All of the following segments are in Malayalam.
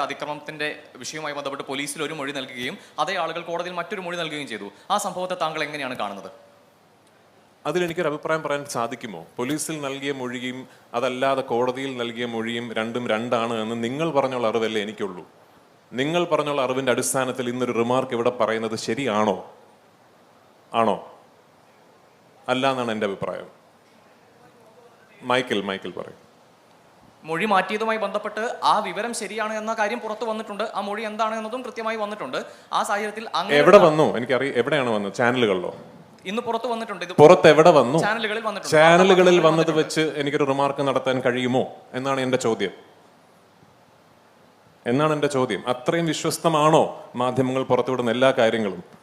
അതിക്രമത്തിന്റെ വിഷയവുമായി ബന്ധപ്പെട്ട് പോലീസിൽ ഒരു മൊഴി നൽകുകയും അതേ ആളുകൾ കോടതിയിൽ മറ്റൊരു മൊഴി നൽകുകയും ചെയ്തു. ആ സംഭവത്തെ താങ്കൾ എങ്ങനെയാണ് കാണുന്നത്? അതിലെനിക്കൊരു അഭിപ്രായം പറയാൻ സാധിക്കുമോ? പോലീസിൽ നൽകിയ മൊഴിയും അതല്ലാതെ കോടതിയിൽ നൽകിയ മൊഴിയും രണ്ടും രണ്ടാണ് എന്ന് നിങ്ങൾ പറഞ്ഞുള്ള അറിവല്ലേ എനിക്കുള്ളൂ. നിങ്ങൾ പറഞ്ഞുള്ള അറിവിന്റെ അടിസ്ഥാനത്തിൽ ഇന്നൊരു റിമാർക്ക് ഇവിടെ പറയുന്നത് ശരിയാണോ? ആണോ? അല്ല എന്നാണ് എന്റെ അഭിപ്രായം. മൈക്കിൾ മൈക്കിൾ പറയും. മൊഴി മാറ്റിയതുമായി ബന്ധപ്പെട്ട് ആ വിവരം ശരിയാണ് എന്ന കാര്യം പുറത്തു വന്നിട്ടുണ്ട്. ആ മൊഴി എന്താണ് എന്നതും കൃത്യമായി വന്നിട്ടുണ്ട്. ആ സാഹചര്യത്തിൽ എവിടെ വന്നു? എനിക്കറിയാം എവിടെയാണ് വന്നത് ചാനലുകളിലോ? ഇന്ന് പുറത്തു വന്നിട്ടുണ്ട്. ഇത് പുറത്ത് എവിടെ വന്നു? ചാനലുകളിൽ വന്നിട്ടുണ്ട്. ചാനലുകളിൽ വന്നത് വെച്ച് എനിക്കൊരു റിമാർക്ക് നടത്താൻ കഴിയുമോ എന്നാണ് എന്റെ ചോദ്യം. എന്നാണ് എന്റെ ചോദ്യം? അത്രയും വിശ്വസ്തമാണോ മാധ്യമങ്ങൾ പുറത്തുവിടുന്ന എല്ലാ കാര്യങ്ങളും?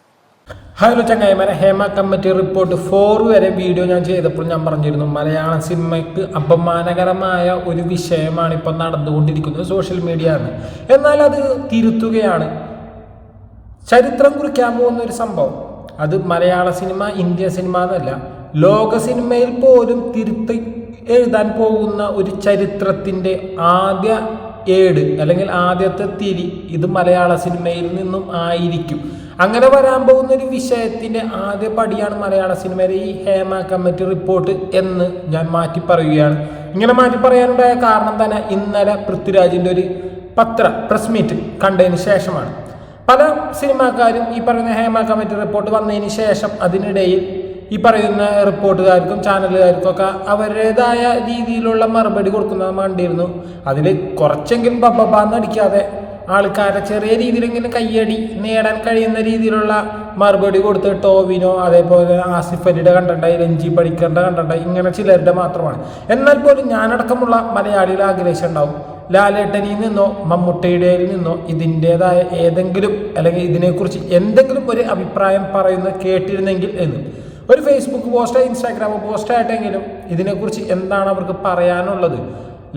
ഹലോ ചങ്ങായിമാരെ ഹേമ കമ്മിറ്റി റിപ്പോർട്ട് ഫോർ വരെ വീഡിയോ ഞാൻ ചെയ്തപ്പോൾ ഞാൻ പറഞ്ഞിരുന്നു മലയാള സിനിമയ്ക്ക് അപമാനകരമായ ഒരു വിഷയമാണ് ഇപ്പോൾ നടന്നുകൊണ്ടിരിക്കുന്നത് സോഷ്യൽ മീഡിയ ആണ് എന്നാൽ അത് തിരുത്തുകയാണ്. ചരിത്രം കുറിക്കാൻ പോകുന്ന ഒരു സംഭവം. അത് മലയാള സിനിമ ഇന്ത്യൻ സിനിമ എന്നല്ല ലോക സിനിമയിൽ പോലും തിരുത്തി എഴുതാൻ പോകുന്ന ഒരു ചരിത്രത്തിന്റെ ആദ്യ ഏട് അല്ലെങ്കിൽ ആദ്യത്തെ തിരി ഇത് മലയാള സിനിമയിൽ നിന്നും ആയിരിക്കും. അങ്ങനെ വരാൻ പോകുന്ന ഒരു വിഷയത്തിന്റെ ആദ്യ പടിയാണ് മലയാള സിനിമയിലെ ഈ ഹേമ കമ്മിറ്റി റിപ്പോർട്ട് എന്ന് ഞാൻ മാറ്റി പറയുകയാണ്. ഇങ്ങനെ മാറ്റി പറയാനുണ്ടായ കാരണം തന്നെ ഇന്നലെ പൃഥ്വിരാജിന്റെ ഒരു പത്ര പ്രസ് മീറ്റ് കണ്ടതിന് ശേഷമാണ്. പല സിനിമാക്കാരും ഈ പറയുന്ന ഹേമ കമ്മിറ്റി റിപ്പോർട്ട് വന്നതിന് ശേഷം അതിനിടയിൽ ഈ പറയുന്ന റിപ്പോർട്ടുകാർക്കും ചാനലുകാർക്കും ഒക്കെ അവരുടേതായ രീതിയിലുള്ള മറുപടി കൊടുക്കുന്നത് കണ്ടിരുന്നു. അതിൽ കുറച്ചെങ്കിലും ബബ്ബാന്ന് അടിക്കാതെ ആൾക്കാരെ ചെറിയ രീതിയിലെങ്കിലും കയ്യടി നേടാൻ കഴിയുന്ന രീതിയിലുള്ള മറുപടി കൊടുത്ത് ടോവിനോ അതേപോലെ ആസിഫ് അലിയുടെ കണ്ടണ്ടായി രഞ്ജി പഠിക്കേണ്ട കണ്ടണ്ടായി ഇങ്ങനെ ചിലരുടെ മാത്രമാണ്. എന്നാൽ പോലും ഞാനടക്കമുള്ള മലയാളികൾ ആഗ്രഹിച്ചു ഉണ്ടാവും ലാലേട്ടനിൽ നിന്നോ മമ്മൂട്ടിയുടെ നിന്നോ ഇതിന്റെതായ ഏതെങ്കിലും അല്ലെങ്കിൽ ഇതിനെക്കുറിച്ച് എന്തെങ്കിലും ഒരു അഭിപ്രായം പറയുന്നത് കേട്ടിരുന്നെങ്കിൽ എന്ന്. ഒരു ഫേസ്ബുക്ക് പോസ്റ്റോ ഇൻസ്റ്റാഗ്രാം പോസ്റ്റോ ആയിട്ടെങ്കിലും ഇതിനെക്കുറിച്ച് എന്താണ് അവർക്ക് പറയാനുള്ളത്?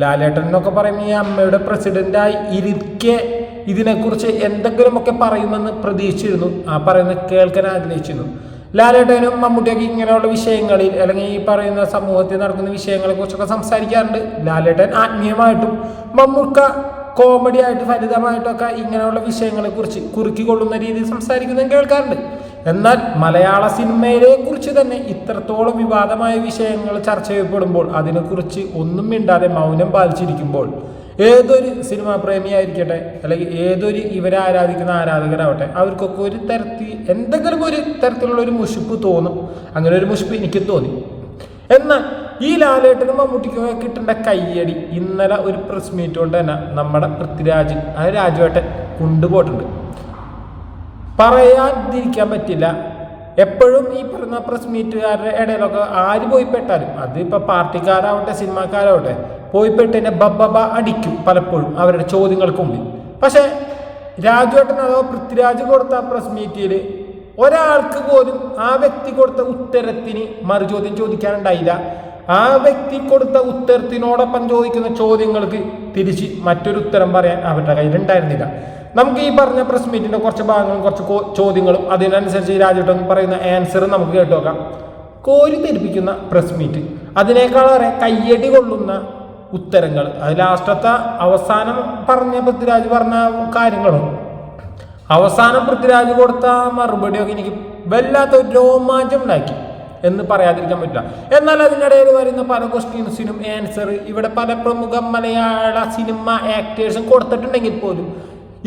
ലാലേട്ടൻ എന്നൊക്കെ പറയുമ്പോൾ ഈ അമ്മയുടെ പ്രസിഡന്റായി ഇരിക്കെ ഇതിനെക്കുറിച്ച് എന്തെങ്കിലുമൊക്കെ പറയുമെന്ന് പ്രതീക്ഷിച്ചിരുന്നു. ആ പറയുന്നത് കേൾക്കാൻ ആഗ്രഹിച്ചിരുന്നു. ലാലേട്ടനും മമ്മൂട്ടിയൊക്കെ ഇങ്ങനെയുള്ള വിഷയങ്ങളിൽ അല്ലെങ്കിൽ ഈ പറയുന്ന സമൂഹത്തിൽ നടക്കുന്ന വിഷയങ്ങളെ കുറിച്ചൊക്കെ സംസാരിക്കാറുണ്ട്. ലാലേട്ടൻ ആത്മീയമായിട്ടും മമ്മൂക്ക കോമഡി ആയിട്ട് ഫലിതമായിട്ടൊക്കെ ഇങ്ങനെയുള്ള വിഷയങ്ങളെ കുറിച്ച് കുറുക്കിക്കൊള്ളുന്ന രീതിയിൽ സംസാരിക്കുന്നതും കേൾക്കാറുണ്ട്. എന്നാൽ മലയാള സിനിമയെ കുറിച്ച് തന്നെ ഇത്രത്തോളം വിവാദമായ വിഷയങ്ങൾ ചർച്ച ചെയ്യപ്പെടുമ്പോൾ അതിനെക്കുറിച്ച് ഒന്നും മിണ്ടാതെ മൗനം പാലിച്ചിരിക്കുമ്പോൾ ഏതൊരു സിനിമാ പ്രേമിയായിരിക്കട്ടെ അല്ലെങ്കിൽ ഏതൊരു ഇവരെ ആരാധിക്കുന്ന ആരാധകരാവട്ടെ അവർക്കൊക്കെ ഒരു തരത്തിൽ എന്തെങ്കിലും ഒരു തരത്തിലുള്ള ഒരു മുഷിപ്പ് തോന്നും. അങ്ങനെ ഒരു മുഷിപ്പ് എനിക്ക് തോന്നി. എന്നാൽ ഈ ലാലേട്ടനും മമ്മൂട്ടിക്കും കിട്ടേണ്ട കയ്യടി ഇന്നലെ ഒരു പ്രസ് മീറ്റ് കൊണ്ട് തന്നെ നമ്മുടെ പൃഥ്വിരാജ് ആ രാജുവേട്ടൻ കൊണ്ടുപോയിട്ടുണ്ട്. പറയാതിരിക്കാൻ പറ്റില്ല. എപ്പോഴും ഈ പറയുന്ന പ്രസ് മീറ്റുകാരുടെ ഇടയിലൊക്കെ ആര് പോയി പെട്ടാലും അതിപ്പോൾ പാർട്ടിക്കാരാവട്ടെ സിനിമാക്കാരാവട്ടെ പോയി എന്നെ ബബ്ബബ അടിക്കും പലപ്പോഴും അവരുടെ ചോദ്യങ്ങൾക്ക് മുമ്പിൽ. പക്ഷേ രാജുവേട്ടൻ അഥവാ പൃഥ്വിരാജ് കൊടുത്ത പ്രസ് മീറ്റിൽ ഒരാൾക്ക് പോലും ആ വ്യക്തി കൊടുത്ത ഉത്തരത്തിന് മറുചോദ്യം ചോദിക്കാനുണ്ടായില്ല. ആ വ്യക്തി കൊടുത്ത ഉത്തരത്തിനോടൊപ്പം ചോദിക്കുന്ന ചോദ്യങ്ങൾക്ക് തിരിച്ച് മറ്റൊരു ഉത്തരം പറയാൻ അവരുടെ കയ്യിൽ ഉണ്ടായിരുന്നില്ല നമുക്ക് ഈ പറഞ്ഞ പ്രസ് മീറ്റിന്റെ കുറച്ച് ഭാഗങ്ങളും കുറച്ച് ചോദ്യങ്ങളും അതിനനുസരിച്ച് രാജേട്ടൻ പറയുന്ന ആൻസർ നമുക്ക് കേട്ടു നോക്കാം. കോരി ധരിപ്പിക്കുന്ന പ്രസ് മീറ്റ് അതിനേക്കാളേറെ കയ്യടി കൊള്ളുന്ന ഉത്തരങ്ങൾ. അത് ലാസ്റ്റത്തെ അവസാനം പറഞ്ഞ പൃഥ്വിരാജ് പറഞ്ഞ കാര്യങ്ങളും. അവസാനം പൃഥ്വിരാജ് കൊടുത്ത മറുപടിയൊക്കെ എനിക്ക് വല്ലാത്ത ഒരു രോമാഞ്ചം ഉണ്ടാക്കി എന്ന് പറയാതിരിക്കാൻ പറ്റില്ല. എന്നാൽ അതിനിടയിൽ വരുന്ന പല ക്വസ്റ്റ്യൻസിനും ആൻസർ ഇവിടെ പല പ്രമുഖ മലയാള സിനിമ ആക്ടേഴ്സും കൊടുത്തിട്ടുണ്ടെങ്കിൽ പോലും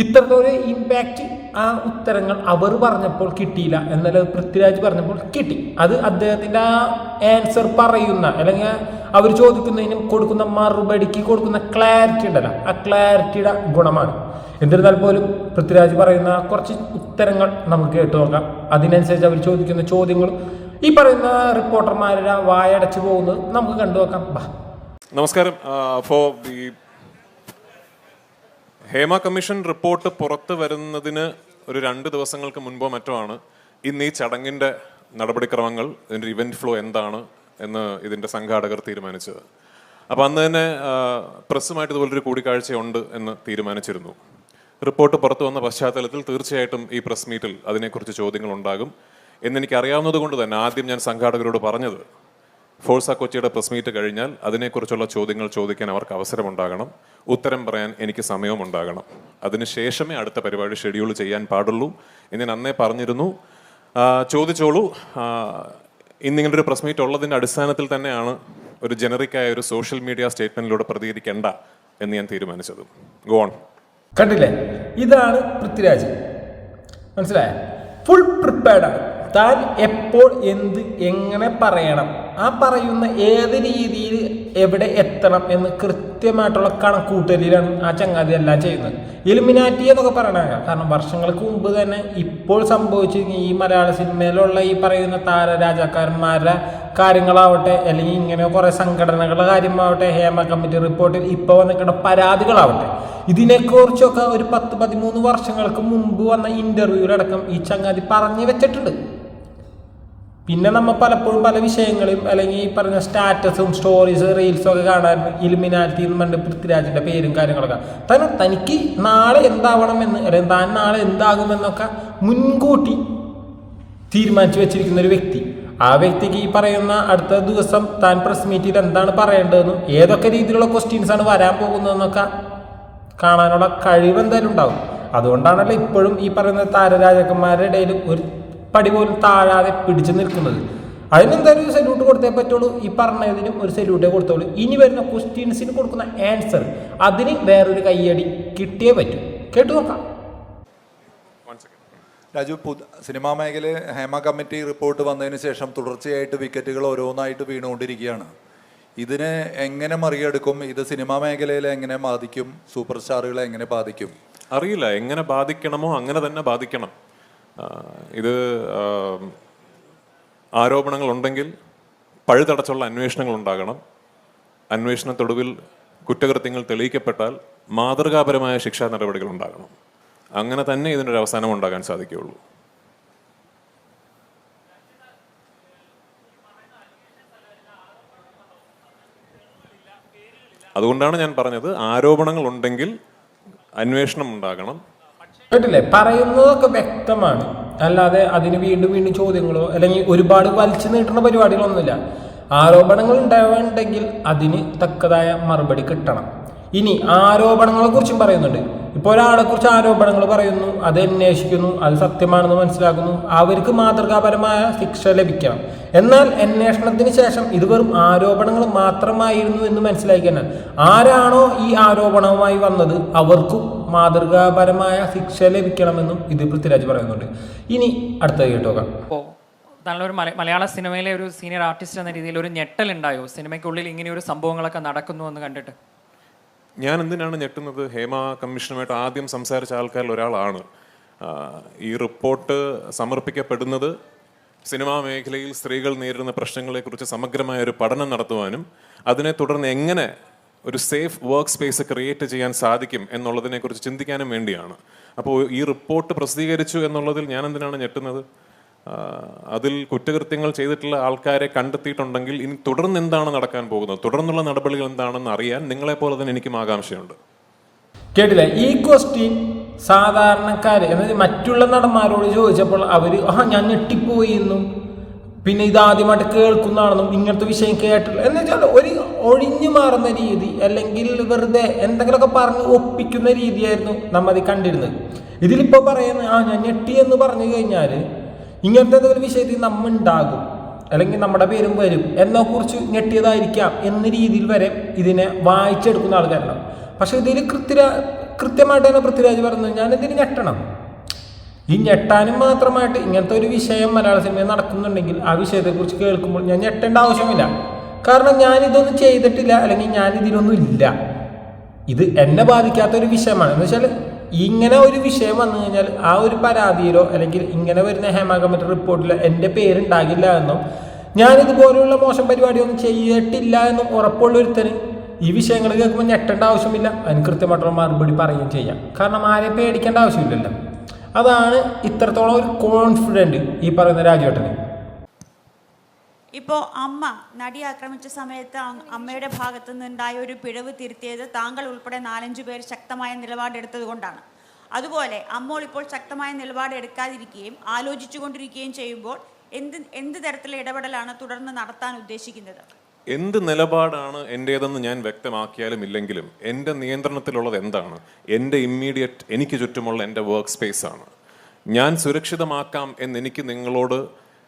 ഇത്രത്തോളം ഇമ്പാക്റ്റ് ആ ഉത്തരങ്ങൾ അവർ പറഞ്ഞപ്പോൾ കിട്ടിയില്ല എന്നാൽ പൃഥ്വിരാജ് പറഞ്ഞപ്പോൾ കിട്ടി. അത് അദ്ദേഹത്തിന്റെ ആ ആൻസർ പറയുന്ന അല്ലെങ്കിൽ അവർ ചോദിക്കുന്നതിനും കൊടുക്കുന്ന മറുപടിക്ക് കൊടുക്കുന്ന ക്ലാരിറ്റി ഉണ്ടല്ലോ. ആ ക്ലാരിറ്റിയുടെ ഗുണമാണ്. എന്നിരുന്നാൽ പോലും പൃഥ്വിരാജ് പറയുന്ന കുറച്ച് ഉത്തരങ്ങൾ നമുക്ക് കേട്ടു നോക്കാം. അതിനനുസരിച്ച് അവർ ചോദിക്കുന്ന ചോദ്യങ്ങളും ഈ പറയുന്ന റിപ്പോർട്ടർമാരുടെ വായടച്ചു പോകുന്നത് നമുക്ക് കണ്ടു നോക്കാം. നമസ്കാരം. For the Hema commission report പുറത്തു വരുന്നതിന് ഒരു രണ്ട് ദിവസങ്ങൾക്ക് മുൻപോ മറ്റോ ആണ്. ഇന്ന് ഈ ചടങ്ങിന്റെ നടപടിക്രമങ്ങൾ ഇതിന്റെ ഇവന്റ് ഫ്ലോ എന്താണ് എന്ന് ഇതിന്റെ സംഘാടകർ തീരുമാനിച്ചത്. അപ്പോൾ അന്ന് തന്നെ പ്രസ്സുമായിട്ട് ഇതുപോലൊരു കൂടിക്കാഴ്ചയുണ്ട് എന്ന് തീരുമാനിച്ചിരുന്നു. റിപ്പോർട്ട് പുറത്തു വന്ന പശ്ചാത്തലത്തിൽ തീർച്ചയായിട്ടും ഈ പ്രസ് മീറ്റിൽ അതിനെക്കുറിച്ച് ചോദ്യങ്ങൾ ഉണ്ടാകും എന്നെനിക്ക് അറിയാവുന്നത് കൊണ്ട് തന്നെ ആദ്യം ഞാൻ സംഘാടകരോട് പറഞ്ഞത് ഫോഴ്സ കൊച്ചിയുടെ പ്രസ് മീറ്റ് കഴിഞ്ഞാൽ അതിനെക്കുറിച്ചുള്ള ചോദ്യങ്ങൾ ചോദിക്കാൻ അവർക്ക് അവസരമുണ്ടാകണം. ഉത്തരം പറയാൻ എനിക്ക് സമയവും ഉണ്ടാകണം. അതിനുശേഷമേ അടുത്ത പരിപാടി ഷെഡ്യൂൾ ചെയ്യാൻ പാടുള്ളൂ എന്ന് ഞാൻ അന്നേ പറഞ്ഞിരുന്നു. ചോദിച്ചോളൂ. ഇന്നിങ്ങനെ ഒരു പ്രസ് മീറ്റ് ഉള്ളതിന്റെ അടിസ്ഥാനത്തിൽ തന്നെയാണ് ഒരു ജനറിക്കായ ഒരു സോഷ്യൽ മീഡിയ സ്റ്റേറ്റ്മെന്റിലൂടെ പ്രതികരിക്കേണ്ട എന്ന് ഞാൻ തീരുമാനിച്ചത്. ഗോൺ കണ്ടില്ലേ? ഇതാണ് പൃഥ്വിരാജ്. മനസ്സിലായ? ഫുൾ പ്രിപ്പയർഡാണ് താൻ എപ്പോൾ എന്ത് എങ്ങനെ പറയണം? ആ പറയുന്ന ഏത് രീതിയിൽ എവിടെ എത്തണം എന്ന് കൃത്യമായിട്ടുള്ള കണക്കൂട്ടലിലാണ് ആ ചങ്ങാതി എല്ലാം ചെയ്യുന്നത്. എലിമിനാറ്റി എന്നൊക്കെ പറയണ കാരണം വർഷങ്ങൾക്ക് മുമ്പ് തന്നെ ഇപ്പോൾ സംഭവിച്ചിരിക്കുന്ന ഈ മലയാള സിനിമയിലുള്ള ഈ പറയുന്ന താരരാജാക്കാരന്മാരുടെ കാര്യങ്ങളാവട്ടെ അല്ലെങ്കിൽ ഇങ്ങനെ കുറേ സംഘടനകളുടെ കാര്യമാവട്ടെ ഹേമ കമ്മിറ്റി റിപ്പോർട്ടിൽ ഇപ്പോൾ വന്നിട്ടുള്ള പരാതികളാവട്ടെ. ഇതിനെക്കുറിച്ചൊക്കെ ഒരു പത്ത് പതിമൂന്ന് വർഷങ്ങൾക്ക് മുമ്പ് വന്ന ഇന്റർവ്യൂവിലടക്കം ഈ ചങ്ങാതി പറഞ്ഞു വെച്ചിട്ടുണ്ട്. പിന്നെ നമ്മൾ പലപ്പോഴും പല വിഷയങ്ങളും അല്ലെങ്കിൽ ഈ പറഞ്ഞ സ്റ്റാറ്റസും സ്റ്റോറീസ് റീൽസും ഒക്കെ കാണാൻ ഇലുമിനാറ്റി എന്ന് പറഞ്ഞ പൃഥ്വിരാജിന്റെ പേരും കാര്യങ്ങളൊക്കെ. തന്നെ തനിക്ക് നാളെ എന്താവണമെന്ന് അല്ലെങ്കിൽ താൻ നാളെ എന്താകുമെന്നൊക്കെ മുൻകൂട്ടി തീരുമാനിച്ചു വെച്ചിരിക്കുന്ന ഒരു വ്യക്തി. ആ വ്യക്തിക്ക് ഈ പറയുന്ന അടുത്ത ദിവസം താൻ പ്രസ് മീറ്റിൽ എന്താണ് പറയേണ്ടതെന്നും ഏതൊക്കെ രീതിയിലുള്ള ക്വസ്റ്റ്യൻസ് ആണ് വരാൻ പോകുന്നതെന്നൊക്കെ കാണാനുള്ള കഴിവ് എന്തായാലും ഉണ്ടാവും. അതുകൊണ്ടാണല്ലോ ഇപ്പോഴും ഈ പറയുന്ന താരരാജാക്കന്മാരുടെ ഇടയിൽ ഒരു പടി പോലും താഴാതെ പിടിച്ചു നിൽക്കുന്നത്. അതിനെന്തായാലും ഒരു സല്യൂട്ട് കൊടുത്തേ പറ്റുള്ളൂ. ഈ പറഞ്ഞതിനും ഒരു സല്യൂട്ടേ കൊടുത്തോളൂ ഇനി വരുന്ന ക്വസ്റ്റ്യൻസിന് കൊടുക്കുന്ന ആൻസർ അതിന് വേറൊരു കയ്യടി കിട്ടിയേ പറ്റൂ. കേട്ടു നോക്കാം. രാജു പുത് സിനിമാ മേഖലയിൽ ഹേമ കമ്മിറ്റി റിപ്പോർട്ട് വന്നതിന് ശേഷം തുടർച്ചയായിട്ട് വിക്കറ്റുകൾ ഓരോന്നായിട്ട് വീണുകൊണ്ടിരിക്കുകയാണ്. ഇതിനെ എങ്ങനെ മറികടക്കും? ഇത് സിനിമാ മേഖലയിൽ എങ്ങനെ ബാധിക്കും? സൂപ്പർ സ്റ്റാറുകളെ എങ്ങനെ ബാധിക്കും? അറിയില്ല. എങ്ങനെ ബാധിക്കണമോ അങ്ങനെ തന്നെ ബാധിക്കണം. ഇത് ആരോപണങ്ങളുണ്ടെങ്കിൽ പഴുതടച്ചുള്ള അന്വേഷണങ്ങൾ ഉണ്ടാകണം അന്വേഷണത്തൊടുവിൽ കുറ്റകൃത്യങ്ങൾ തെളിയിക്കപ്പെട്ടാൽ മാതൃകാപരമായ ശിക്ഷാ നടപടികൾ ഉണ്ടാകണം അങ്ങനെ തന്നെ ഇതിനൊരു അവസാനം ഉണ്ടാകാൻ സാധിക്കുകയുള്ളൂ. അതുകൊണ്ടാണ് ഞാൻ പറഞ്ഞത് ആരോപണങ്ങൾ ഉണ്ടെങ്കിൽ അന്വേഷണം ഉണ്ടാകണം. കേട്ടില്ലേ? പറയുന്നതൊക്കെ വ്യക്തമാണ്. അല്ലാതെ അതിന് വീണ്ടും വീണ്ടും ചോദ്യങ്ങളോ അല്ലെങ്കിൽ ഒരുപാട് വലിച്ചു നീട്ടുന്ന പരിപാടികളൊന്നുമില്ല. ആരോപണങ്ങൾ ഉണ്ടാവേണ്ടെങ്കിൽ അതിന് തക്കതായ മറുപടി കിട്ടണം. ഇനി ആരോപണങ്ങളെ കുറിച്ചും പറയുന്നുണ്ട്. ഇപ്പോൾ ഒരാളെ കുറിച്ച് ആരോപണങ്ങൾ പറയുന്നു അത് അന്വേഷിക്കുന്നു അത് സത്യമാണെന്ന് മനസ്സിലാക്കുന്നു. അവർക്ക് മാതൃകാപരമായ ശിക്ഷ ലഭിക്കണം. എന്നാൽ അന്വേഷണത്തിന് ശേഷം ഇത് വെറും ആരോപണങ്ങൾ മാത്രമായിരുന്നു എന്ന് മനസ്സിലാക്കിയാൽ ആരാണോ ഈ ആരോപണവുമായി വന്നത് അവർക്കും മാതൃകാപരമായ ശിക്ഷ ലഭിക്കണമെന്നും ഇത് പൃഥ്വിരാജ് പറയുന്നുണ്ട്. ഇനി അടുത്ത കേട്ടോക്കാം നല്ലൊരു മല മലയാള സിനിമയിലെ ഒരു സീനിയർ ആർട്ടിസ്റ്റ് എന്ന രീതിയിൽ ഒരു ഞെട്ടലുണ്ടായോ? സിനിമയ്ക്കുള്ളിൽ ഇങ്ങനെ ഒരു സംഭവങ്ങളൊക്കെ നടക്കുന്നു എന്ന് കണ്ടിട്ട്? ഞാൻ എന്തിനാണ് ഞെട്ടുന്നത്? ഹേമ കമ്മീഷനുമായിട്ട് ആദ്യം സംസാരിച്ച ആൾക്കാരിൽ ഒരാളാണ്. ഈ റിപ്പോർട്ട് സമർപ്പിക്കപ്പെടുന്നത് സിനിമാ മേഖലയിൽ സ്ത്രീകൾ നേരിടുന്ന പ്രശ്നങ്ങളെക്കുറിച്ച് സമഗ്രമായ ഒരു പഠനം നടത്തുവാനും അതിനെ തുടർന്ന് എങ്ങനെ ഒരു സേഫ് വർക്ക് സ്പേസ് ക്രിയേറ്റ് ചെയ്യാൻ സാധിക്കും എന്നുള്ളതിനെക്കുറിച്ച് ചിന്തിക്കാനും വേണ്ടിയാണ്. അപ്പോൾ ഈ റിപ്പോർട്ട് പ്രസിദ്ധീകരിച്ചു എന്നുള്ളതിൽ ഞാൻ എന്തിനാണ് ഞെട്ടുന്നത്? അതിൽ കുറ്റകൃത്യങ്ങൾ ചെയ്തിട്ടുള്ള ആൾക്കാരെ കണ്ടെത്തിയിട്ടുണ്ടെങ്കിൽ ഇനി തുടർന്ന് എന്താണ് നടക്കാൻ പോകുന്നത്? തുടർന്നുള്ള നടപടികൾ എന്താണെന്ന് അറിയാൻ നിങ്ങളെപ്പോലെ തന്നെ എനിക്കും ആകാംക്ഷയുണ്ട്. കേട്ടില്ല? ഈ ക്വസ്റ്റ്യൻ സാധാരണക്കാര് അതായത് മറ്റുള്ള നടന്മാരോട് ചോദിച്ചപ്പോൾ അവർ ആ ഞാൻ ഞെട്ടിപ്പോയി എന്നും പിന്നെ ഇതാദ്യമായിട്ട് കേൾക്കുന്നതാണെന്നും ഇങ്ങനത്തെ വിഷയം കേട്ടില്ല എന്ന് വെച്ചാൽ ഒരു ഒഴിഞ്ഞു മാറുന്ന രീതി അല്ലെങ്കിൽ വെറുതെ എന്തെങ്കിലുമൊക്കെ പറഞ്ഞ് ഒപ്പിക്കുന്ന രീതിയായിരുന്നു നമ്മൾ അത് കണ്ടിരുന്നത്. ഇതിലിപ്പോൾ പറയുന്ന ആ ഞാൻ ഞെട്ടി എന്ന് പറഞ്ഞു കഴിഞ്ഞാൽ ഇങ്ങനത്തെ എന്തെങ്കിലും വിഷയത്തിൽ നമ്മൾ ഉണ്ടാകും അല്ലെങ്കിൽ നമ്മുടെ പേരും വരും എന്നെ കുറിച്ച് ഞെട്ടിയതായിരിക്കാം എന്ന രീതിയിൽ വരെ ഇതിനെ വായിച്ചെടുക്കുന്ന ആൾക്കാരുണ്ടാവും. പക്ഷെ ഇതിൽ കൃത്യ കൃത്യമായിട്ട് തന്നെ പൃഥ്വിരാജ് പറഞ്ഞു ഞാൻ ഇതിന് ഞെട്ടണം. ഈ ഞെട്ടാനും മാത്രമായിട്ട് ഇങ്ങനത്തെ ഒരു വിഷയം മലയാള സിനിമയിൽ നടക്കുന്നുണ്ടെങ്കിൽ ആ വിഷയത്തെക്കുറിച്ച് കേൾക്കുമ്പോൾ ഞാൻ ഞെട്ടേണ്ട ആവശ്യമില്ല. കാരണം ഞാൻ ഇതൊന്നും ചെയ്തിട്ടില്ല അല്ലെങ്കിൽ ഞാൻ ഇതിലൊന്നും ഇല്ല. ഇത് എന്നെ ബാധിക്കാത്ത ഒരു വിഷയമാണ്. എന്ന് വെച്ചാൽ ഇങ്ങനെ ഒരു വിഷയം വന്നു കഴിഞ്ഞാൽ ആ ഒരു പരാതിയിലോ അല്ലെങ്കിൽ ഇങ്ങനെ വരുന്ന ഹേമ കമ്മിറ്റി റിപ്പോർട്ടിലോ എന്റെ പേരുണ്ടാകില്ല എന്നും ഞാൻ ഇതുപോലെയുള്ള മോശം പരിപാടിയൊന്നും ചെയ്തിട്ടില്ല എന്നും ഉറപ്പുള്ള ഒരുത്തന് ഈ വിഷയങ്ങൾ കേൾക്കുമ്പോൾ ഞെട്ടേണ്ട ആവശ്യമില്ല. അതിന് കൃത്യമായിട്ടുള്ള മറുപടി പറയുകയും ചെയ്യാം. കാരണം ആരെയും പേടിക്കേണ്ട ആവശ്യമില്ലല്ലോ. അതാണ് ഇത്രത്തോളം ഒരു കോൺഫിഡന്റ് ഈ പറയുന്ന രാജുവേട്ടന്. ഇപ്പോൾ അമ്മ നടി ആക്രമിച്ച സമയത്ത് അമ്മയുടെ ഭാഗത്തു നിന്നുണ്ടായ ഒരു പിഴവ് തിരുത്തിയത് താങ്കൾ ഉൾപ്പെടെ നാലഞ്ചു പേർ ശക്തമായ നിലപാടെടുത്തത് കൊണ്ടാണ്. അതുപോലെ അമ്മോൾ ഇപ്പോൾ ശക്തമായ നിലപാടെടുക്കാതിരിക്കുകയും ആലോചിച്ചു ആലോചിച്ചുകൊണ്ടിരിക്കുകയും ചെയ്യുമ്പോൾ എന്ത് എന്ത് തരത്തിലുള്ള ഇടപെടലാണ് തുടർന്ന് നടത്താൻ ഉദ്ദേശിക്കുന്നത്? എന്ത് നിലപാടാണ് എന്റേതെന്ന് ഞാൻ വ്യക്തമാക്കിയാലും ഇല്ലെങ്കിലും എന്റെ നിയന്ത്രണത്തിലുള്ളത് എന്താണ്? എന്റെ ഇമ്മീഡിയറ്റ് എനിക്ക് ചുറ്റുമുള്ള എന്റെ വർക്ക് സ്പേസ് ആണ്. ഞാൻ സുരക്ഷിതമാക്കാം എന്ന് എനിക്ക് നിങ്ങളോട്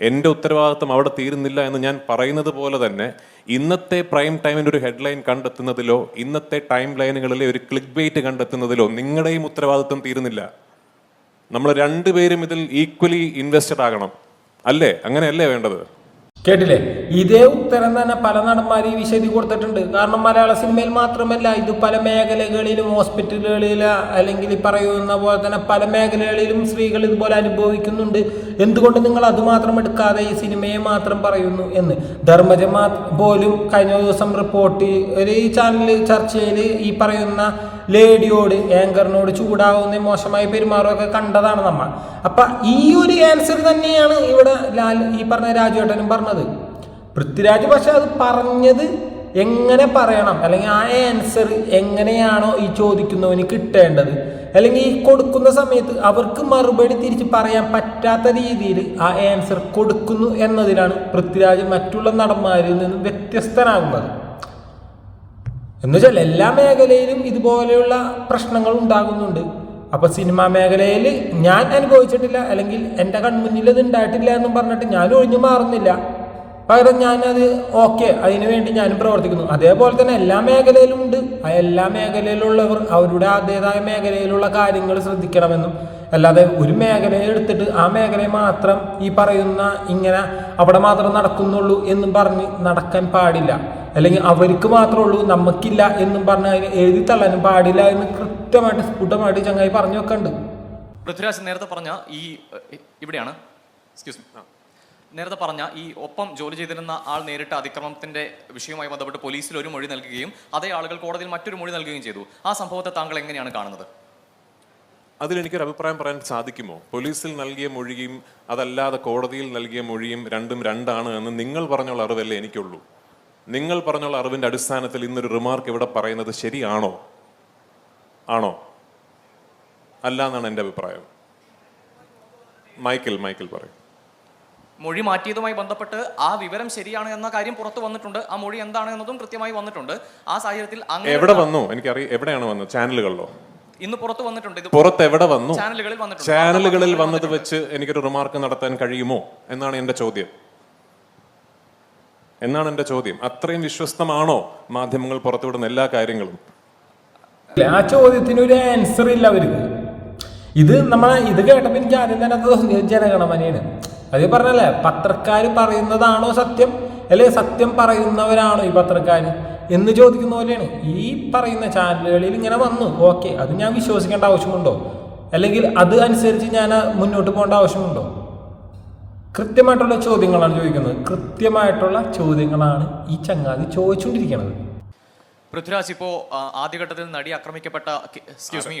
എന്റെ ഉത്തരവാദിത്വം അവിടെ തീരുന്നില്ല എന്ന് ഞാൻ പറയുന്നത് പോലെ തന്നെ ഇന്നത്തെ പ്രൈം ടൈമിന്റെ ഒരു ഹെഡ്ലൈൻ കണ്ടെത്തുന്നതിലോ ഇന്നത്തെ ടൈം ലൈനുകളിലെ ഒരു ക്ലിക്ക് ബെയ്റ്റ് കണ്ടെത്തുന്നതിലോ നിങ്ങളുടെയും ഉത്തരവാദിത്വം തീരുന്നില്ല. നമ്മൾ രണ്ടുപേരും ഇതിൽ ഈക്വലി ഇൻവെസ്റ്റഡ് ആകണം. അല്ലേ? അങ്ങനെയല്ലേ വേണ്ടത്? കേട്ടില്ലേ? ഇതേ ഉത്തരം തന്നെ പല നടന്മാർ ഈ വിശദീ കൊടുത്തിട്ടുണ്ട്. കാരണം മലയാള സിനിമയിൽ മാത്രമല്ല ഇത് പല മേഖലകളിലും ഹോസ്പിറ്റലുകളിൽ അല്ലെങ്കിൽ പറയുന്ന പോലെ തന്നെ പല മേഖലകളിലും സ്ത്രീകൾ ഇതുപോലെ അനുഭവിക്കുന്നുണ്ട്. എന്തുകൊണ്ട് നിങ്ങൾ അത് മാത്രം എടുക്കാതെ ഈ സിനിമയെ മാത്രം പറയുന്നു എന്ന്? ധർമ്മജമാ പോലും കഴിഞ്ഞ ദിവസം റിപ്പോർട്ട് ഒരു ചാനൽ ചർച്ചയിൽ ഈ പറയുന്ന ലേഡിയോട് ആങ്കറിനോട് ചൂടാവുന്ന മോശമായി പെരുമാറുമൊക്കെ കണ്ടതാണ് നമ്മൾ അപ്പൊ ഈ ഒരു ആൻസർ തന്നെയാണ് ഇവിടെ ലാൽ ഈ പറഞ്ഞ രാജുവേട്ടനും പറഞ്ഞത്. പൃഥ്വിരാജ് പക്ഷെ അത് പറഞ്ഞത് എങ്ങനെ പറയണം? അല്ലെങ്കിൽ ആ ആൻസർ എങ്ങനെയാണോ ഈ ചോദിക്കുന്നവന് കിട്ടേണ്ടത്? അല്ലെങ്കിൽ ഈ കൊടുക്കുന്ന സമയത്ത് അവർക്ക് മറുപടി തിരിച്ച് പറയാൻ പറ്റാത്ത രീതിയിൽ ആ ആൻസർ കൊടുക്കുന്നു എന്നതിലാണ് പൃഥ്വിരാജ് മറ്റുള്ള നടന്മാരിൽ നിന്ന് വ്യത്യസ്തനാകുന്നത്. എന്നുവെച്ചാൽ എല്ലാ മേഖലയിലും ഇതുപോലെയുള്ള പ്രശ്നങ്ങൾ ഉണ്ടാകുന്നുണ്ട്. അപ്പൊ സിനിമാ മേഖലയിൽ ഞാൻ അനുഭവിച്ചിട്ടില്ല അല്ലെങ്കിൽ എന്റെ കൺമുന്നിൽ ഇത് ഉണ്ടായിട്ടില്ല എന്നും പറഞ്ഞിട്ട് ഞാൻ ഒഴിഞ്ഞു മാറുന്നില്ല. പകരം ഞാനത് ഓക്കെ അതിനുവേണ്ടി ഞാനും പ്രവർത്തിക്കുന്നു. അതേപോലെ തന്നെ എല്ലാ മേഖലയിലും ഉണ്ട്. ആ എല്ലാ മേഖലയിലുള്ളവർ അവരുടെ അതേതായ മേഖലയിലുള്ള കാര്യങ്ങൾ ശ്രദ്ധിക്കണമെന്നും അല്ലാതെ ഒരു മേഖലയെ എടുത്തിട്ട് ആ മേഖലയെ മാത്രം ഈ പറയുന്ന ഇങ്ങനെ അവിടെ മാത്രം നടക്കുന്നുള്ളൂ എന്നും പറഞ്ഞ് നടക്കാൻ പാടില്ല. അല്ലെങ്കിൽ അവർക്ക് മാത്രമുള്ളൂ നമുക്കില്ല എന്നും പറഞ്ഞ് അതിനെ എഴുതി തള്ളാനും പാടില്ല എന്ന് കൃത്യമായിട്ട് സ്ഫുടമായിട്ട് ചങ്ങായി പറഞ്ഞു വെക്കുന്നുണ്ട് പൃഥ്വിരാജ് നേരത്തെ പറഞ്ഞ ഈ ഇവിടെയാണ്. എക്സ്ക്യൂസ് മീ നേരത്തെ പറഞ്ഞ ഈ ഒപ്പം ജോലി ചെയ്തിരുന്ന ആൾ നേരിട്ട അതിക്രമത്തിന്റെ വിഷയവുമായി ബന്ധപ്പെട്ട് പോലീസിൽ ഒരു മൊഴി നൽകുകയും അതേ ആളുകൾ കോടതിയിൽ മറ്റൊരു മൊഴി നൽകുകയും ചെയ്തു. ആ സംഭവത്തെ താങ്കൾ എങ്ങനെയാണ് കാണുന്നത്? അതിലെനിക്കൊരു അഭിപ്രായം പറയാൻ സാധിക്കുമോ? പോലീസിൽ നൽകിയ മൊഴിയും അതല്ലാതെ കോടതിയിൽ നൽകിയ മൊഴിയും രണ്ടും രണ്ടാണ് എന്ന് നിങ്ങൾ പറഞ്ഞുള്ള അറിവല്ലേ എനിക്കുള്ളൂ. നിങ്ങൾ പറഞ്ഞുള്ള അറിവിന്റെ അടിസ്ഥാനത്തിൽ ഇന്നൊരു റിമാർക്ക് ഇവിടെ പറയുന്നത് ശരിയാണോ? ആണോ? അല്ല എന്നാണ് എന്റെ അഭിപ്രായം. മൈക്കിൾ മൈക്കിൾ പറയും. മൊഴി മാറ്റിയതുമായി ബന്ധപ്പെട്ട് ആ വിവരം ശരിയാണ് എന്ന കാര്യം പുറത്തു വന്നിട്ടുണ്ട്. ആ മൊഴി എന്താണ് എന്നതും കൃത്യമായി വന്നിട്ടുണ്ട്. ആ സാഹചര്യത്തിൽ എവിടെ വന്നു? എനിക്കറിയാം എവിടെയാണ് വന്നത്? ചാനലുകളിലോ? ഇന്ന് പുറത്തു വന്നിട്ടുണ്ട്. ഇത് പുറത്ത് എവിടെ വന്നു? ചാനലുകളിൽ വന്നിട്ടുണ്ട്. ചാനലുകളിൽ വന്നത് വെച്ച് എനിക്കൊരു റിമാർക്ക് നടത്താൻ കഴിയുമോ എന്നാണ് എന്റെ ചോദ്യം. എന്നാണ് എന്റെ ചോദ്യം? അത്രയും വിശ്വസ്തമാണോ മാധ്യമങ്ങൾ പുറത്തുവിടുന്ന എല്ലാ കാര്യങ്ങളും? ആ ചോദ്യത്തിന് ഒരു ആൻസർ ഇല്ല അവർക്ക്. ഇത് നമ്മൾ ഇത് കേട്ടപ്പോൾ എനിക്ക് ആദ്യം തന്നെ തോന്നിയത് ജനഗണമനയാണ്. അത് പറഞ്ഞല്ലേ പത്രക്കാർ പറയുന്നതാണോ സത്യം? അല്ലെ? സത്യം പറയുന്നവരാണോ ഈ പത്രക്കാർ എന്ന് ചോദിക്കുന്ന പോലെയാണ്. ഈ പറയുന്ന ചാനലുകളിൽ ഇങ്ങനെ വന്നു. ഓക്കെ അത് ഞാൻ വിശ്വസിക്കേണ്ട ആവശ്യമുണ്ടോ? അല്ലെങ്കിൽ അത് അനുസരിച്ച് ഞാൻ മുന്നോട്ട് പോകേണ്ട ആവശ്യമുണ്ടോ? കൃത്യമായിട്ടുള്ള ചോദ്യങ്ങളാണ് ചോദിക്കുന്നത്. കൃത്യമായിട്ടുള്ള ചോദ്യങ്ങളാണ് ഈ ചങ്ങാതി ചോദിച്ചുകൊണ്ടിരിക്കുന്നത്. പൃഥ്വിരാജ് ഇപ്പോ ആ, ആദ്യഘട്ടത്തിൽ നടി ആക്രമിക്കപ്പെട്ട എക്സ്ക്യൂസ് മീ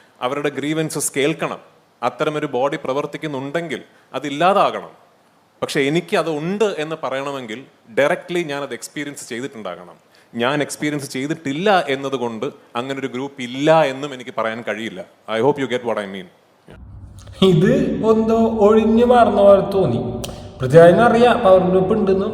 അവരുടെ ഗ്രീവൻസസ് കേൾക്കണം. അത്തരമൊരു ബോഡി പ്രവർത്തിക്കുന്നുണ്ടെങ്കിൽ അതില്ലാതാകണം പക്ഷേ എനിക്ക് അത് ഉണ്ട് എന്ന് പറയണമെങ്കിൽ ഡയറക്റ്റ്ലി ഞാൻ അത് എക്സ്പീരിയൻസ് ചെയ്തിട്ടുണ്ടാകണം. ഞാൻ എക്സ്പീരിയൻസ് ചെയ്തിട്ടില്ല എന്നതുകൊണ്ട് അങ്ങനെ ഒരു ഗ്രൂപ്പ് ഇല്ല എന്നും എനിക്ക് പറയാൻ കഴിയില്ല. I hope you get what I mean ഇത് എന്തോ ഒഴിഞ്ഞു മാറുന്ന പോലെ തോന്നി. പൃഥ്വിരാജിന് അറിയാം പവർ ഗ്രൂപ്പ് ഉണ്ടെന്നും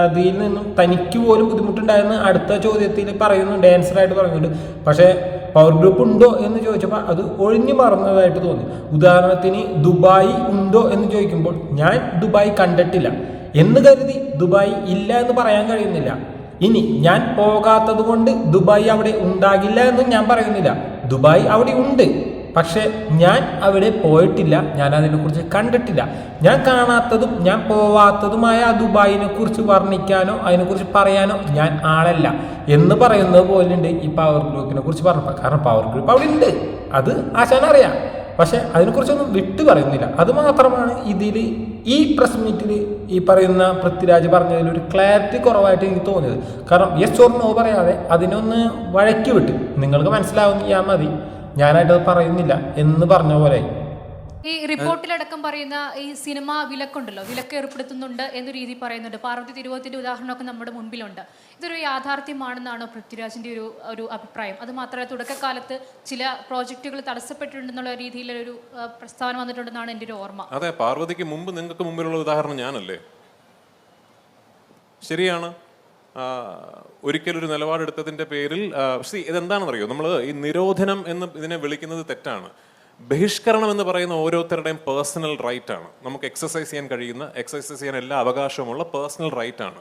അതിൽ നിന്നും തനിക്ക് പോലും ബുദ്ധിമുട്ടുണ്ടായെന്ന് അടുത്ത ചോദ്യത്തിൽ പറയുന്നു ആൻസർ ആയിട്ട് പറയുന്നുണ്ട് പക്ഷേ പവർ ഗ്രൂപ്പ് ഉണ്ടോ എന്ന് ചോദിച്ചപ്പോൾ അത് ഒഴിഞ്ഞു മറന്നതായിട്ട് തോന്നി. ഉദാഹരണത്തിന് ദുബായ് ഉണ്ടോ എന്ന് ചോദിക്കുമ്പോൾ ഞാൻ ദുബായ് കണ്ടിട്ടില്ല. എന്ന് കരുതി ദുബായ് ഇല്ല എന്ന് പറയാൻ കഴിയുന്നില്ല. ഇനി ഞാൻ പോകാത്തത് കൊണ്ട് ദുബായ് അവിടെ ഉണ്ടാകില്ല എന്നും ഞാൻ പറയുന്നില്ല. ദുബായ് അവിടെ ഉണ്ട്. പക്ഷേ ഞാൻ അവിടെ പോയിട്ടില്ല. ഞാൻ അതിനെക്കുറിച്ച് കണ്ടിട്ടില്ല. ഞാൻ കാണാത്തതും ഞാൻ പോവാത്തതുമായ ദുബായിനെ കുറിച്ച് വർണിക്കാനോ അതിനെക്കുറിച്ച് പറയാനോ ഞാൻ ആളല്ല എന്ന് പറയുന്നത് പോലുണ്ട് ഈ പവർ ഗ്രൂപ്പിനെ കുറിച്ച് പറഞ്ഞപ്പോൾ കാരണം പവർ ഗ്രൂപ്പ് അവിടെ ഉണ്ട്. അത് ആശാൻ അറിയാം. പക്ഷെ അതിനെക്കുറിച്ചൊന്നും വിട്ടു പറയുന്നില്ല. അത് മാത്രമാണ് ഇതിൽ ഈ പ്രസ് മീറ്റിൽ ഈ പറയുന്ന പൃഥ്വിരാജ് പറഞ്ഞതിൽ ഒരു ക്ലാരിറ്റി കുറവായിട്ട് എനിക്ക് തോന്നിയത്. കാരണം യെസ് ഓർ നോ പറയാതെ അതിനൊന്ന് വഴക്കി വിട്ട്. നിങ്ങൾക്ക് മനസ്സിലാവുന്ന മതി. ഞാനായിട്ടത് പറയുന്നില്ല എന്ന് പറഞ്ഞ പോലെ. ഈ റിപ്പോർട്ടിലടക്കം പറയുന്ന ഈ സിനിമ വിലക്കുണ്ടല്ലോ വിലക്ക് ഏർപ്പെടുത്തുന്നുണ്ട് എന്ന രീതി പറയുന്നുണ്ട്. പാർവതി തിരുവോത്തിന്റെ ഉദാഹരണമൊക്കെ നമ്മുടെ മുൻപിലുണ്ട്. ഇതൊരു യാഥാർത്ഥ്യമാണെന്നാണോ പൃഥ്വിരാജിന്റെ ഒരു ഒരു അഭിപ്രായം? അത് മാത്രമല്ല തുടക്കകാലത്ത് ചില പ്രോജക്റ്റുകൾ തടസ്സപ്പെട്ടിട്ടുണ്ടെന്നുള്ള രീതിയിലൊരു പ്രസ്താവന വന്നിട്ടുണ്ടെന്നാണ് എന്റെ ഒരു ഓർമ്മ. അതെ പാർവതിക്ക് മുമ്പ് നിങ്ങൾക്ക് മുമ്പിലുള്ള ഉദാഹരണം ഞാനല്ലേ? ശരിയാണ്. ഒരിക്കലൊരു നിലപാടെടുത്തതിന്റെ പേരിൽ see, ഇതെന്താണെന്നറിയോ? നമ്മൾ ഈ നിരോധനം എന്ന് ഇതിനെ വിളിക്കുന്നത് തെറ്റാണ്. ബഹിഷ്കരണം എന്ന് പറയുന്ന ഓരോരുത്തരുടെയും പേഴ്സണൽ റൈറ്റ് ആണ്. നമുക്ക് എക്സസൈസ് ചെയ്യാൻ കഴിയുന്ന എക്സസൈസ് ചെയ്യാൻ എല്ലാ അവകാശവുമുള്ള പേഴ്സണൽ റൈറ്റ് ആണ്.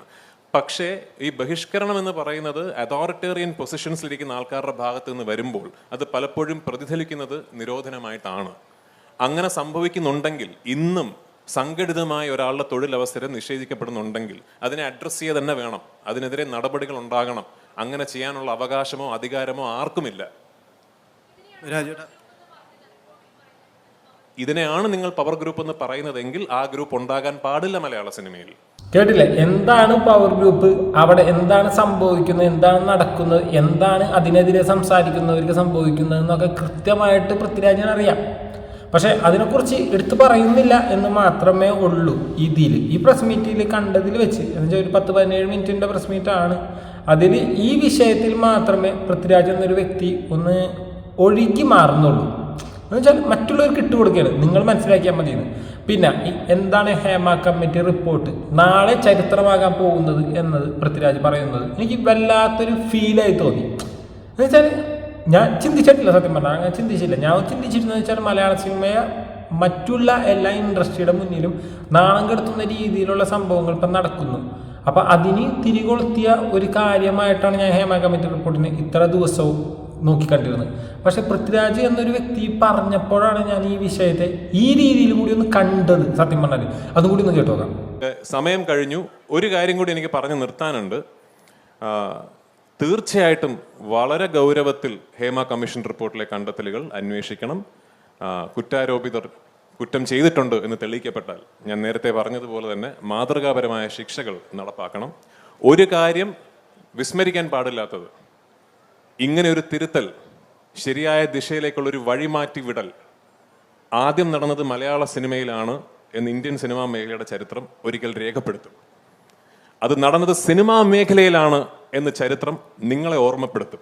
പക്ഷേ ഈ ബഹിഷ്കരണം എന്ന് പറയുന്നത് അതോറിറ്റേറിയൻ പൊസിഷൻസിലിരിക്കുന്ന ആൾക്കാരുടെ ഭാഗത്ത് നിന്ന് വരുമ്പോൾ അത് പലപ്പോഴും പ്രതിഫലിക്കുന്നത് നിരോധനമായിട്ടാണ്. അങ്ങനെ സംഭവിക്കുന്നുണ്ടെങ്കിൽ ഇന്നും സംഘടിതമായ ഒരാളുടെ തൊഴിലവസരം നിഷേധിക്കപ്പെടുന്നുണ്ടെങ്കിൽ അതിനെ അഡ്രസ്സ് ചെയ്യുക തന്നെ വേണം. അതിനെതിരെ നടപടികൾ ഉണ്ടാകണം. അങ്ങനെ ചെയ്യാനുള്ള അവകാശമോ അധികാരമോ ആർക്കുമില്ല. ഇതിനെയാണ് നിങ്ങൾ പവർ ഗ്രൂപ്പ് എന്ന് പറയുന്നതെങ്കിൽ ആ ഗ്രൂപ്പ് ഉണ്ടാകാൻ പാടില്ല മലയാള സിനിമയിൽ. കേട്ടില്ലേ? എന്താണ് പവർ ഗ്രൂപ്പ് അവിടെ എന്താണ് സംഭവിക്കുന്നത്? എന്താണ് നടക്കുന്നത്? എന്താണ് അതിനെതിരെ സംസാരിക്കുന്നവർക്ക് സംഭവിക്കുന്നത് എന്നൊക്കെ കൃത്യമായിട്ട് പൃഥ്വിരാജൻ അറിയാം. പക്ഷെ അതിനെക്കുറിച്ച് എടുത്തു പറയുന്നില്ല എന്ന് മാത്രമേ ഉള്ളൂ ഇതിൽ ഈ പ്രസ് മീറ്റിൽ കണ്ടതിൽ വെച്ച്. എന്നുവെച്ചാൽ ഒരു പത്ത് പതിനേഴ് മിനിറ്റിന്റെ പ്രസ് മീറ്റാണ് അതിൽ ഈ വിഷയത്തിൽ മാത്രമേ പൃഥ്വിരാജ് എന്നൊരു വ്യക്തി ഒന്ന് ഒഴുകി മാറുന്നുള്ളൂ. എന്നുവെച്ചാൽ മറ്റുള്ളവർക്ക് ഇട്ട് ഇട്ടുകൊടുക്കുകയാണ് നിങ്ങൾ മനസ്സിലാക്കിയാൽ മതി പിന്നെ എന്താണ് ഹേമ കമ്മിറ്റി റിപ്പോർട്ട് നാളെ ചരിത്രമാകാൻ പോകുന്നത് എന്നത് പൃഥ്വിരാജ് പറയുന്നത്. എനിക്ക് വല്ലാത്തൊരു ഫീലായി തോന്നി. എന്നുവെച്ചാൽ ഞാൻ ചിന്തിച്ചിട്ടില്ല സത്യം പറഞ്ഞാൽ അങ്ങനെ ചിന്തിച്ചില്ല. ഞാൻ ചിന്തിച്ചിരുന്നത് വെച്ചാൽ മലയാള സിനിമയെ മറ്റുള്ള എല്ലാ ഇൻഡസ്ട്രിയുടെ മുന്നിലും നാണം കെടുത്തുന്ന രീതിയിലുള്ള സംഭവങ്ങൾ ഇപ്പം നടക്കുന്നു. അപ്പം അതിന് തിരികൊളുത്തിയ ഒരു കാര്യമായിട്ടാണ് ഞാൻ ഹേമ കമ്മിറ്റി റിപ്പോർട്ടിന് ഇത്ര ദിവസവും നോക്കിക്കണ്ടിരുന്നത്. പക്ഷെ പൃഥ്വിരാജ് എന്നൊരു വ്യക്തി പറഞ്ഞപ്പോഴാണ് ഞാൻ ഈ വിഷയത്തെ ഈ രീതിയിൽ കൂടി ഒന്ന് കണ്ടത് സത്യം പറഞ്ഞാൽ അതും കൂടി ഒന്ന് കേട്ടോക്കാം. സമയം കഴിഞ്ഞു. ഒരു കാര്യം കൂടി എനിക്ക് പറഞ്ഞു നിർത്താനുണ്ട്. തീർച്ചയായിട്ടും വളരെ ഗൗരവത്തിൽ ഹേമ കമ്മീഷൻ റിപ്പോർട്ടിലെ കണ്ടെത്തലുകൾ അന്വേഷിക്കണം. കുറ്റാരോപിതർ കുറ്റം ചെയ്തിട്ടുണ്ട് എന്ന് തെളിയിക്കപ്പെട്ടാൽ ഞാൻ നേരത്തെ പറഞ്ഞതുപോലെ തന്നെ മാതൃകാപരമായ ശിക്ഷകൾ നടപ്പാക്കണം. ഒരു കാര്യം വിസ്മരിക്കാൻ പാടില്ലാത്തത് ഇങ്ങനെ ഒരു തിരുത്തൽ ശരിയായ ദിശയിലേക്കുള്ള ഒരു വഴിമാറ്റി വിടൽ ആദ്യം നടന്നത് മലയാള സിനിമയിലാണ് എന്ന് ഇന്ത്യൻ സിനിമാ മേഖലയുടെ ചരിത്രം ഒരിക്കൽ രേഖപ്പെടുത്തും. അത് നടന്നത് സിനിമാ മേഖലയിലാണ് എന്ന് ചരിത്രം നിങ്ങളെ ഓർമ്മപ്പെടുത്തും.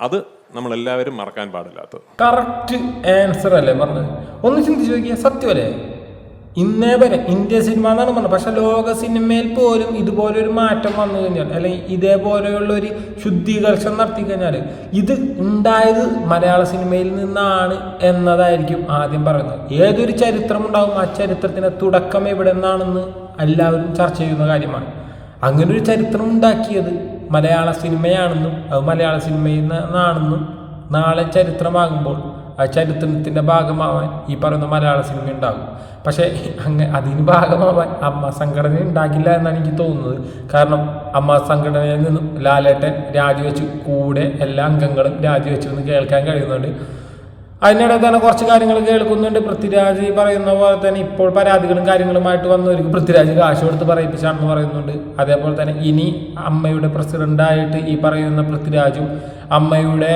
അത് നമ്മൾ എല്ലാവരും മറക്കാൻ പാടില്ലാത്തത്. കറക്റ്റ് ആൻസർ അല്ലേ പറഞ്ഞത്? ഒന്ന് ചിന്തിച്ചു നോക്കിയാൽ സത്യമല്ലേ ഇന്നേ വരെ ഇന്ത്യ സിനിമ എന്നാണ് പറഞ്ഞത്. പക്ഷെ ലോക സിനിമയിൽ പോലും ഇതുപോലെ ഒരു മാറ്റം വന്നു കഴിഞ്ഞാൽ അല്ലെങ്കിൽ ഇതേപോലെയുള്ള ഒരു ശുദ്ധീകരണം നടത്തി കഴിഞ്ഞാൽ ഇത് ഉണ്ടായത് മലയാള സിനിമയിൽ നിന്നാണ് എന്നതായിരിക്കും ആദ്യം പറയുന്നത്. ഏതൊരു ചരിത്രം ഉണ്ടാകും ആ ചരിത്രത്തിന്റെ തുടക്കം എവിടെ നിന്നാണെന്ന് എല്ലാവരും ചർച്ച ചെയ്യുന്ന കാര്യമാണ്. അങ്ങനെ ഒരു ചരിത്രം ഉണ്ടാക്കിയത് മലയാള സിനിമയാണെന്നും അത് മലയാള സിനിമയിൽ നിന്നാണെന്നും നാളെ ചരിത്രമാകുമ്പോൾ ആ ചരിത്രത്തിന്റെ ഭാഗമാവാൻ ഈ പറയുന്ന മലയാള സിനിമ ഉണ്ടാകും. പക്ഷേ അങ്ങ് അതിന് ഭാഗമാവാൻ അമ്മ സംഘടന ഉണ്ടാകില്ല എന്നാണ് എനിക്ക് തോന്നുന്നത്. കാരണം അമ്മ സംഘടനയിൽ നിന്നും ലാലേട്ടൻ രാജിവെച്ച്. കൂടെ എല്ലാ അംഗങ്ങളും രാജിവെച്ചു എന്ന് കേൾക്കാൻ കഴിയുന്നുണ്ട്. അതിനിടെ തന്നെ കുറച്ച് കാര്യങ്ങൾ കേൾക്കുന്നുണ്ട്. പൃഥ്വിരാജ് പറയുന്ന പോലെ തന്നെ ഇപ്പോൾ പരാതികളും കാര്യങ്ങളുമായിട്ട് വന്നവർക്ക് പൃഥ്വിരാജ് കാശ് കൊടുത്ത് പറയിപ്പിച്ചാണെന്ന് പറയുന്നുണ്ട്. അതേപോലെ തന്നെ ഇനി അമ്മയുടെ പ്രസിഡന്റായിട്ട് ഈ പറയുന്ന പൃഥ്വിരാജും അമ്മയുടെ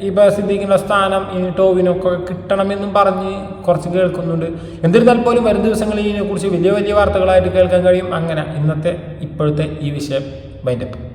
ഈ സിദ്ധിക്കുന്ന സ്ഥാനം ഈ ടോവിനൊക്കെ കിട്ടണമെന്നും പറഞ്ഞ് കുറച്ച് കേൾക്കുന്നുണ്ട്. എന്നിരുന്നാൽ പോലും വരും ദിവസങ്ങളിൽ ഇതിനെക്കുറിച്ച് വലിയ വലിയ വാർത്തകളായിട്ട് കേൾക്കാൻ കഴിയും. അങ്ങനെ ഇന്നത്തെ ഇപ്പോഴത്തെ ഈ വിഷയം മൈൻഡപ്പ്.